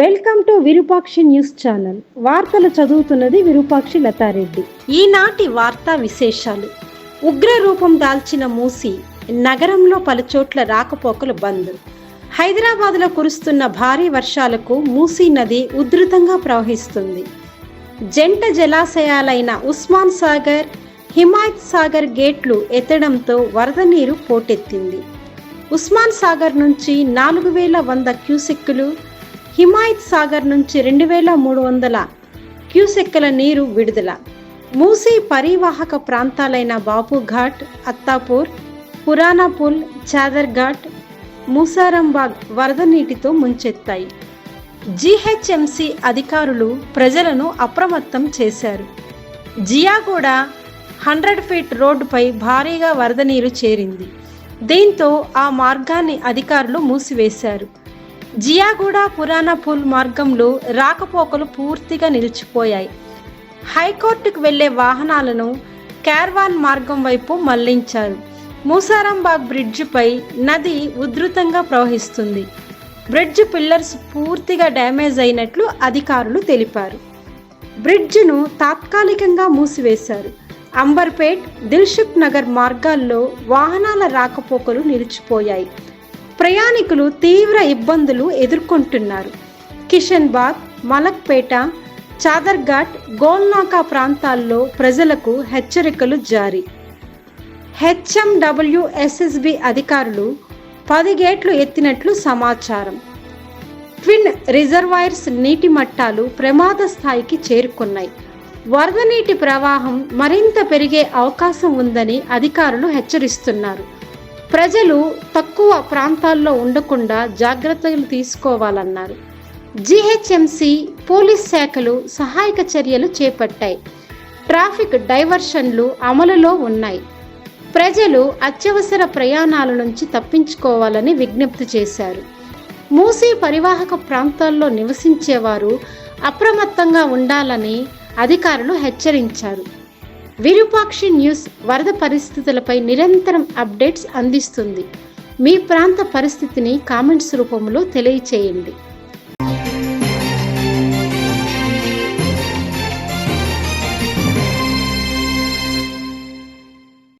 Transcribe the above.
Welcome to Virupakshi news channel. వార్తలు చదువుతున్నది విరూపాక్షి లతారెడ్డి. ఈనాటి వార్తా విశేషాలు. ఉగ్ర రూపం దాల్చిన మూసి నగరంలో పలుచోట్ల రాకపోకలు బంద్. హైదరాబాద్లో కురుస్తున్న భారీ వర్షాలకు మూసీ నది ఉధృతంగా ప్రవహిస్తుంది. జంట జలాశయాలైన ఉస్మాన్ సాగర్ హిమాయత్ సాగర్ గేట్లు ఎత్తడంతో వరద నీరు పోటెత్తింది. ఉస్మాన్ సాగర్ నుంచి నాలుగు వేల వంద క్యూసెక్కులు హిమాయత్ సాగర్ నుంచి రెండు వేల మూడు వందల క్యూసెక్కల నీరు విడుదల. మూసీ పరివాహక ప్రాంతాలైన బాపుఘాట్ అత్తాపూర్ పురాణాపూల్ చాదర్ఘాట్ మూసారంబాగ్ వరద నీటితో ముంచెత్తాయి. జీహెచ్ఎంసీ అధికారులు ప్రజలను అప్రమత్తం చేశారు. జియాగూడ హండ్రెడ్ ఫీట్ రోడ్డుపై భారీగా వరద నీరు చేరింది. దీంతో ఆ మార్గాన్ని అధికారులు మూసివేశారు. జియాగూడ పురాణపూల్ మార్గంలో రాకపోకలు పూర్తిగా నిలిచిపోయాయి. హైకోర్టుకు వెళ్ళే వాహనాలను క్యార్వాన్ మార్గం వైపు మళ్ళించారు. మూసారాంబాగ్ బ్రిడ్జిపై నది ఉధృతంగా ప్రవహిస్తుంది. బ్రిడ్జ్ పిల్లర్స్ పూర్తిగా డ్యామేజ్ అయినట్లు అధికారులు తెలిపారు. బ్రిడ్జ్ను తాత్కాలికంగా మూసివేశారు. అంబర్పేట్ దిల్షుక్ నగర్ మార్గాల్లో వాహనాల రాకపోకలు నిలిచిపోయాయి. ప్రయాణికులు తీవ్ర ఇబ్బందులు ఎదుర్కొంటున్నారు. కిషన్ బాగ్ మలక్పేట చాదర్ఘాట్ గోల్నాకా ప్రాంతాల్లో ప్రజలకు హెచ్చరికలు జారీ. హెచ్ఎండబ్ల్యూఎస్ఎస్బి అధికారులు పది గేట్లు ఎత్తినట్లు సమాచారం. ట్విన్ రిజర్వాయర్స్ నీటి మట్టాలు ప్రమాద స్థాయికి చేరుకున్నాయి. వరద నీటి ప్రవాహం మరింత పెరిగే అవకాశం ఉందని అధికారులు హెచ్చరిస్తున్నారు. ప్రజలు తక్కువ ప్రాంతాల్లో ఉండకుండా జాగ్రత్తలు తీసుకోవాలన్నారు. జీహెచ్ఎంసీ పోలీస్ శాఖలు సహాయక చర్యలు చేపట్టాయి. ట్రాఫిక్ డైవర్షన్లు అమలులో ఉన్నాయి. ప్రజలు అత్యవసర ప్రయాణాల నుంచి తప్పించుకోవాలని విజ్ఞప్తి చేశారు. మూసీ పరివాహక ప్రాంతాల్లో నివసించేవారు అప్రమత్తంగా ఉండాలని అధికారులు హెచ్చరించారు. విరూపాక్షి న్యూస్ వరద పరిస్థితులపై నిరంతరం అప్డేట్స్ అందిస్తుంది. మీ ప్రాంత పరిస్థితిని కామెంట్స్ రూపంలో తెలియచేయండి.